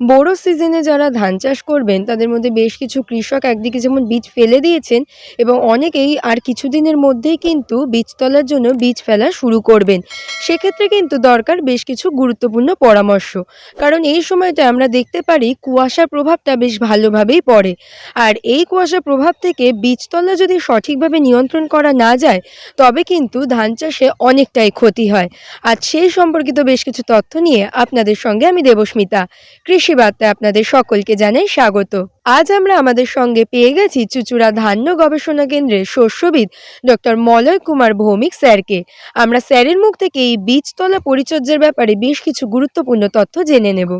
বোরো সিজনে যারা ধান চাষ করবেন, তাদের মধ্যে বেশ কিছু কৃষক একদিকে যেমন বীজ ফেলে দিয়েছেন এবং অনেকেই আর কিছুদিনের মধ্যেই কিন্তু বীজতলার জন্য বীজ ফেলা শুরু করবেন। সেক্ষেত্রে কিন্তু দরকার বেশ কিছু গুরুত্বপূর্ণ পরামর্শ। কারণ এই সময়টা আমরা দেখতে পারি কুয়াশার প্রভাবটা বেশ ভালোভাবেই পড়ে। আর এই কুয়াশার প্রভাব থেকে বীজতলা যদি সঠিকভাবে নিয়ন্ত্রণ করা না যায়, তবে কিন্তু ধান চাষে অনেকটাই ক্ষতি হয়। আর সেই সম্পর্কিত বেশ কিছু তথ্য নিয়ে আপনাদের সঙ্গে আমি দেবস্মিতা। কৃষি বার্তায় আপনাদের সকলকে জানাই স্বাগত। আজ আমরা আমাদের সঙ্গে পেয়ে গেছি চুচুড়া ধান্য গবেষণা কেন্দ্রের শস্যবিদ ডক্টর মলয় কুমার ভৌমিক স্যারকে। আমরা স্যারের মুখ থেকে এই বীজতলা পরিচর্যার ব্যাপারে বেশ কিছু গুরুত্বপূর্ণ তথ্য জেনে নেব।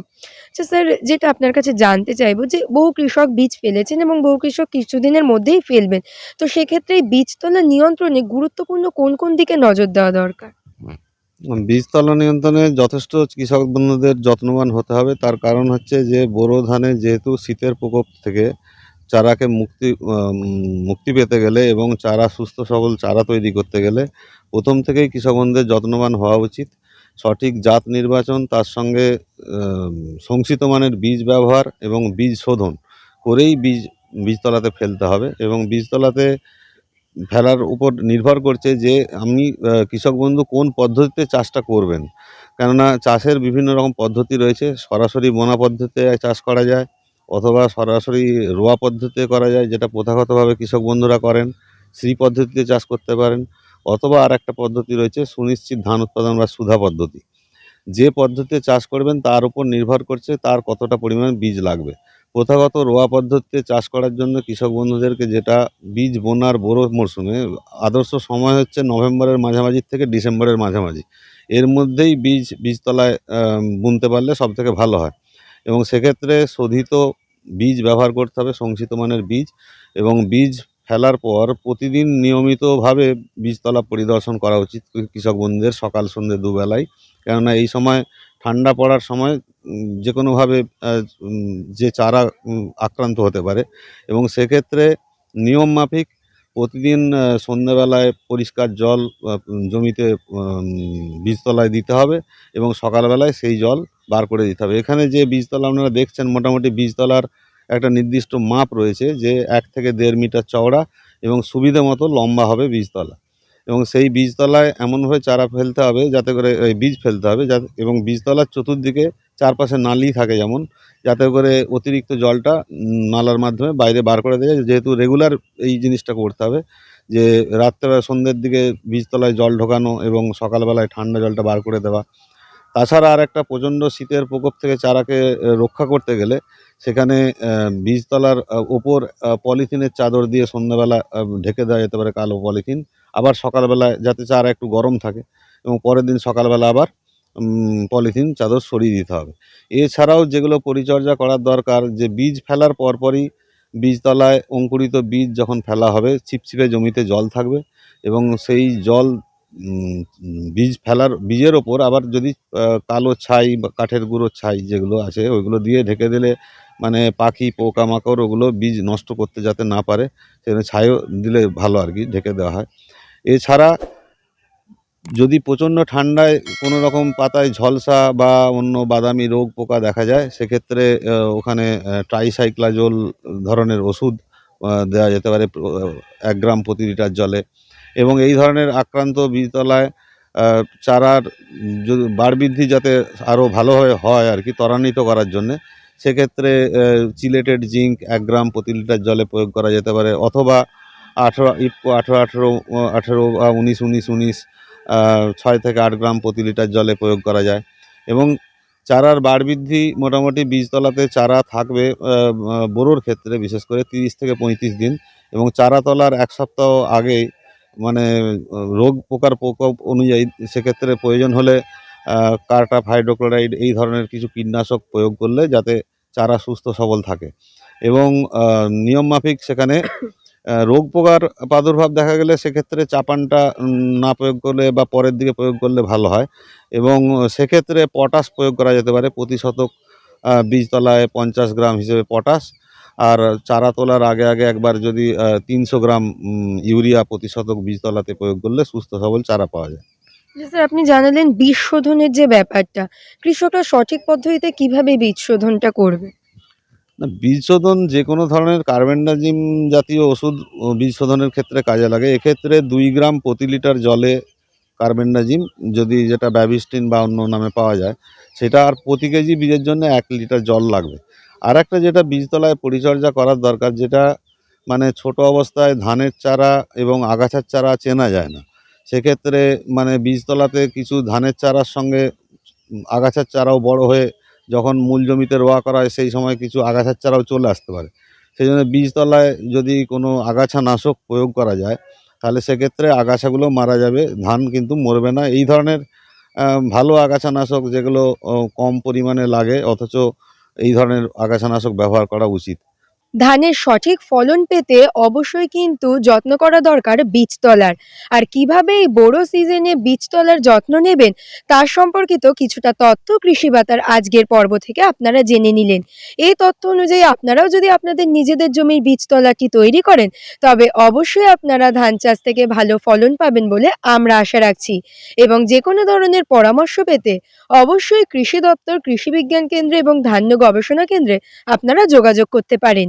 আচ্ছা স্যার, যেটা আপনার কাছে জানতে চাইব যে বহু কৃষক বীজ ফেলেছেন এবং বহু কৃষক কিছুদিনের মধ্যেই ফেলবেন। তো সেক্ষেত্রে এই বীজতলা নিয়ন্ত্রণে গুরুত্বপূর্ণ কোন কোন দিকে নজর দেওয়া দরকার? বীজতলা নিয়ন্ত্রণে যথেষ্ট কৃষক বন্ধুদের যত্নবান হতে হবে। তার কারণ হচ্ছে যে, বোরো ধানে যেহেতু শীতের প্রকোপ থেকে চারাকে মুক্তি মুক্তি পেতে গেলে এবং চারা সুস্থ সবল চারা তৈরি করতে গেলে প্রথম থেকেই কৃষক বন্ধুদের যত্নবান হওয়া উচিত। সঠিক জাত নির্বাচন, তার সঙ্গে শংসিত মানের বীজ ব্যবহার এবং বীজ শোধন করেই বীজ বীজতলাতে ফেলতে হবে এবং বীজতলাতে ফেলার উপর নির্ভর করছে যে আপনি কৃষক বন্ধু কোন পদ্ধতিতে চাষটা করবেন। কেননা চাষের বিভিন্ন রকম পদ্ধতি রয়েছে। সরাসরি বোনা পদ্ধতিতে চাষ করা যায় অথবা সরাসরি রোয়া পদ্ধতিতে করা যায়, যেটা প্রথাগতভাবে কৃষক বন্ধুরা করেন। শ্রী পদ্ধতিতে চাষ করতে পারেন অথবা আর একটা পদ্ধতি রয়েছে সুনিশ্চিত ধান উৎপাদন বা সুধা পদ্ধতি। যে পদ্ধতিতে চাষ করবেন তার উপর নির্ভর করছে তার কতটা পরিমাণ বীজ লাগবে। প্রথাগত রোয়া পদ্ধতিতে চাষ করার জন্য কৃষক বন্ধুদেরকে যেটা বীজ বোনার বড়ো মরশুমে, আদর্শ সময় হচ্ছে নভেম্বরের মাঝামাঝি থেকে ডিসেম্বরের মাঝামাঝি। এর মধ্যেই বীজ, বীজতলায় বুনতে পারলে সব থেকে ভালো হয়। এবং সেক্ষেত্রে শোধিত বীজ ব্যবহার করতে হবে সংসিত মানের বীজ। এবং বীজ ফেলার পর প্রতিদিন নিয়মিতভাবে বীজতলা পরিদর্শন করা উচিত কৃষক বন্ধুদের সকাল, সন্ধ্যে দুবেলায় কেননা এই সময় ঠান্ডা পড়ার সময় যে কোনোভাবে যে চারা আক্রান্ত হতে পারে। এবং সেক্ষেত্রে নিয়ম মাফিক প্রতিদিন সন্ধ্যেবেলায় পরিষ্কার জল জমিতে বীজতলায় দিতে হবে এবং সকালবেলায় সেই জল বার করে দিতে হবে। এখানে যে বীজতলা আপনারা দেখছেন, মোটামুটি বীজতলার একটা নির্দিষ্ট মাপ রয়েছে যে এক থেকে দেড় মিটার চওড়া এবং সুবিধা মতো লম্বা হবে বীজতলা। এবং সেই বীজতলায় এমনভাবে চারা ফেলতে হবে যাতে করে, এই বীজ ফেলতে হবে যাতে, এবং বীজতলার চতুর্দিকে চারপাশে নালি থাকে যেমন, যাতে করে অতিরিক্ত জলটা নালার মাধ্যমে বাইরে বার করে দেয় যেহেতু রেগুলার এই জিনিসটা করতে হবে যে রাত্রেবেলা সন্ধ্যের দিকে বীজতলায় জল ঢোকানো এবং সকালবেলায় ঠান্ডা জলটা বার করে দেওয়া। তাছাড়া আর একটা প্রচণ্ড শীতের প্রকোপ থেকে চারাকে রক্ষা করতে গেলে সেখানে বীজতলার ওপর পলিথিনের চাদর দিয়ে সন্ধ্যাবেলা ঢেকে দেওয়া যেতে পারে কালো পলিথিন। আবার সকালবেলায় যাতে চারা একটু গরম থাকে এবং পরের দিন সকালবেলা আবার পলিথিন, চাদর সরিয়ে দিতে হবে। এছাড়াও যেগুলো পরিচর্যা করার দরকার, যে বীজ ফেলার পরপরই বীজতলায় অঙ্কুরিত বীজ যখন ফেলা হবে, চিপচিপে জমিতে জল থাকবে এবং সেই জল বীজ ফেলার, বীজের ওপর আবার যদি কালো ছাই বা কাঠের গুঁড়ো ছাই যেগুলো আছে, ওইগুলো দিয়ে ঢেকে দিলে মানে পাখি, পোকামাকড় ওগুলো বীজ নষ্ট করতে যাতে না পারে সেখানে ছাইও দিলে ভালো আর কি, ঢেকে দেওয়া হয়। এছাড়া যদি প্রচণ্ড ঠান্ডায় কোনো রকম পাতায় ঝলসা বা অন্য বাদামি রোগ পোকা দেখা যায়, সেক্ষেত্রে ওখানে ট্রাইসাইক্লাজোল ধরনের ওষুধ দেওয়া যেতে পারে এক গ্রাম প্রতি লিটার জলে। এবং এই ধরনের আক্রান্ত বীজতলায় চারার যদি বাড় বৃদ্ধি যাতে আরও ভালোভাবে হয় আর কি, ত্বরান্বিত করার জন্যে, সেক্ষেত্রে চিলেটেড জিঙ্ক এক গ্রাম প্রতি লিটার জলে প্রয়োগ করা যেতে পারে। অথবা আঠেরো ইফকো আঠেরো আঠেরো আঠেরো বা উনিশ উনিশ উনিশ ছয় থেকে আট গ্রাম প্রতি লিটার জলে প্রয়োগ করা যায়। এবং চারার বাড় বৃদ্ধি মোটামুটি বীজতলাতে চারা থাকবে বোরোর ক্ষেত্রে বিশেষ করে তিরিশ থেকে পঁয়ত্রিশ দিন। এবং চারা তলার এক সপ্তাহ আগেই মানে রোগ পোকার প্রকোপ অনুযায়ী সেক্ষেত্রে প্রয়োজন হলে কার্টাপ হাইড্রোক্লোরাইড এই ধরনের কিছু কীটনাশক প্রয়োগ করলে যাতে চারা সুস্থ সবল থাকে। এবং আহ, নিয়ম মাফিক সেখানে রোগ পোকার প্রাদুর্ভাব দেখা গেলে সেক্ষেত্রে চাপানটা না প্রয়োগ করলে বা পরের দিকে প্রয়োগ করলে ভালো হয়। এবং সেক্ষেত্রে পটাশ প্রয়োগ করা যেতে পারে প্রতি শতক বীজতলায় পঞ্চাশ গ্রাম হিসেবে পটাশ। আর চারা তোলার আগে আগে একবার যদি তিনশো গ্রাম ইউরিয়া প্রতি শতক বীজতলাতে প্রয়োগ করলে সুস্থ সবল চারা পাওয়া যায়। স্যার, আপনি জানালেন বীজ শোধনের যে ব্যাপারটা, কৃষকরা সঠিক পদ্ধতিতে কীভাবে বীজ শোধনটা করবে? না বীজ শোধন যে কোনো ধরনের কার্বেন্ডাজিম জাতীয় ওষুধ বীজ শোধনের ক্ষেত্রে কাজে লাগে। এক্ষেত্রে দুই গ্রাম প্রতি লিটার জলে কার্বেন্ডাজিম যদি যেটা ব্যাবিস্টিন বা অন্য নামে পাওয়া যায়, সেটা আর প্রতি কেজি বীজের জন্য এক লিটার জল লাগবে। আর একটা যেটা বীজতলায় পরিচর্যা করার দরকার, যেটা মানে ছোট অবস্থায় ধানের চারা এবং আগাছার চারা চেনা যায় না। সেক্ষেত্রে মানে বীজতলাতে কিছু ধানের চারার সঙ্গে আগাছার চারাও বড় হয়ে যখন মূল জমিতে রোয়া করা হয়, সেই সময় কিছু আগাছার চারাও চলে আসতে পারে। সেই জন্য বীজতলায় যদি কোনো আগাছা নাশক প্রয়োগ করা যায়, তাহলে সেক্ষেত্রে আগাছাগুলো মারা যাবে, ধান কিন্তু মরবে না। এই ধরনের ভালো আগাছানাশক যেগুলো কম পরিমাণে লাগে, অথচ এই ধরনের আগাছানাশক ব্যবহার করা উচিত। ধানের সঠিক ফলন পেতে অবশ্যই কিন্তু যত্ন করা দরকার বীজতলার আর কীভাবে এই বড় সিজনে বীজতলার যত্ন নেবেন তার সম্পর্কিত কিছুটা তথ্য কৃষি বাতার আজকের পর্ব থেকে আপনারা জেনে নিলেন। এই তথ্য অনুযায়ী আপনারাও যদি আপনাদের নিজেদের জমির বীজতলাটি তৈরি করেন, তবে অবশ্যই আপনারা ধান চাষ থেকে ভালো ফলন পাবেন বলে আমরা আশা রাখছি। এবং যে কোনো ধরনের পরামর্শ পেতে অবশ্যই কৃষি দপ্তর, কৃষি বিজ্ঞান কেন্দ্র এবং ধান্য গবেষণা কেন্দ্রে আপনারা যোগাযোগ করতে পারেন।